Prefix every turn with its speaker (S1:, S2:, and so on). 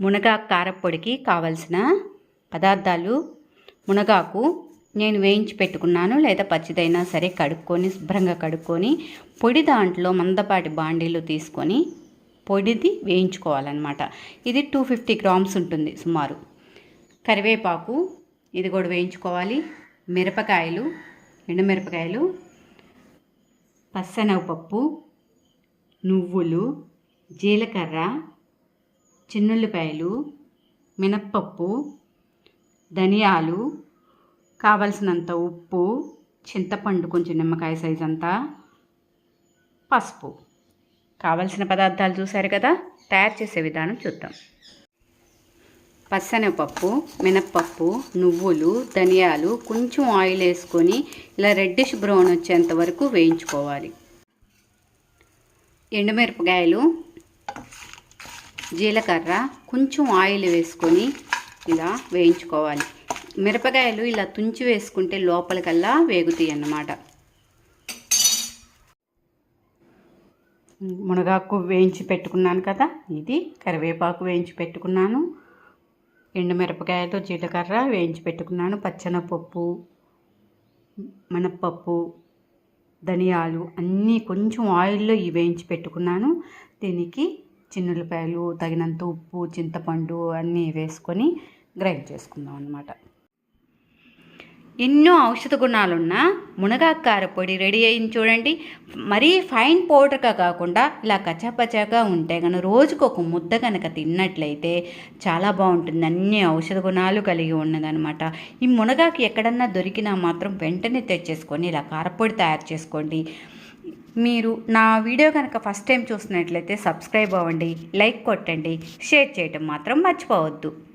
S1: మునగాకు కారప్పొడికి కావలసిన పదార్థాలు. మునగాకు నేను వేయించి పెట్టుకున్నాను. లేదా పచ్చిదైనా సరే కడుక్కొని శుభ్రంగా కడుక్కొని పొడి దాంట్లో మందపాటి బాండీలు తీసుకొని పొడిది వేయించుకోవాలన్నమాట. ఇది టూ ఫిఫ్టీ గ్రామ్స్ ఉంటుంది సుమారు. కరివేపాకు ఇది కూడా వేయించుకోవాలి. మిరపకాయలు ఎండుమిరపకాయలు పచ్చనగపప్పు నువ్వులు జీలకర్ర చిన్నుల్లిపాయలు మినప్పప్పు ధనియాలు కావలసినంత ఉప్పు చింతపండు కొంచెం నిమ్మకాయ సైజ్ అంతా పసుపు. కావలసిన పదార్థాలు చూశారు కదా? తయారు చేసే విధానం చూద్దాం. పచ్చనపప్పు మినప్పప్పు నువ్వులు ధనియాలు కొంచెం ఆయిల్ వేసుకొని ఇలా రెడ్డిష్ బ్రౌన్ వచ్చేంత వరకు వేయించుకోవాలి. ఎండుమిరపకాయలు జీలకర్ర కొంచెం ఆయిల్ వేసుకొని ఇలా వేయించుకోవాలి. మిరపకాయలు ఇలా తుంచి వేసుకుంటే లోపలికల్లా వేగుతాయి అన్నమాట. మునగాకు వేయించి పెట్టుకున్నాను కదా ఇది కరివేపాకు వేయించి పెట్టుకున్నాను. ఎండుమిరపకాయలు జీలకర్ర వేయించి పెట్టుకున్నాను. పచ్చనపప్పు మినప్పప్పు ధనియాలు అన్నీ కొంచెం ఆయిల్లో ఇవి వేయించి పెట్టుకున్నాను. దీనికి చిన్నులపాయలు తగినంత ఉప్పు చింతపండు అన్నీ వేసుకొని గ్రైండ్ చేసుకుందాం అన్నమాట. ఎన్నో ఔషధ గుణాలున్న మునగాకార కారపొడి రెడీ అయింది చూడండి. మరీ ఫైన్ పౌడర్గా కాకుండా ఇలా కచాపచాగా ఉంటే కనుక రోజుకు ఒక ముద్ద కనుక తిన్నట్లయితే చాలా బాగుంటుంది. అన్ని ఔషధ గుణాలు కలిగి ఉన్నదనమాట ఈ మునగాకు ఎక్కడన్నా దొరికినా మాత్రం వెంటనే తెచ్చేసుకొని ఇలా కారపొడి తయారు చేసుకోండి. మీరు నా వీడియో కనుక ఫస్ట్ టైం చూసినట్లయితే సబ్స్క్రైబ్ అవ్వండి లైక్ కొట్టండి షేర్ చేయటం మాత్రం మర్చిపోవద్దు.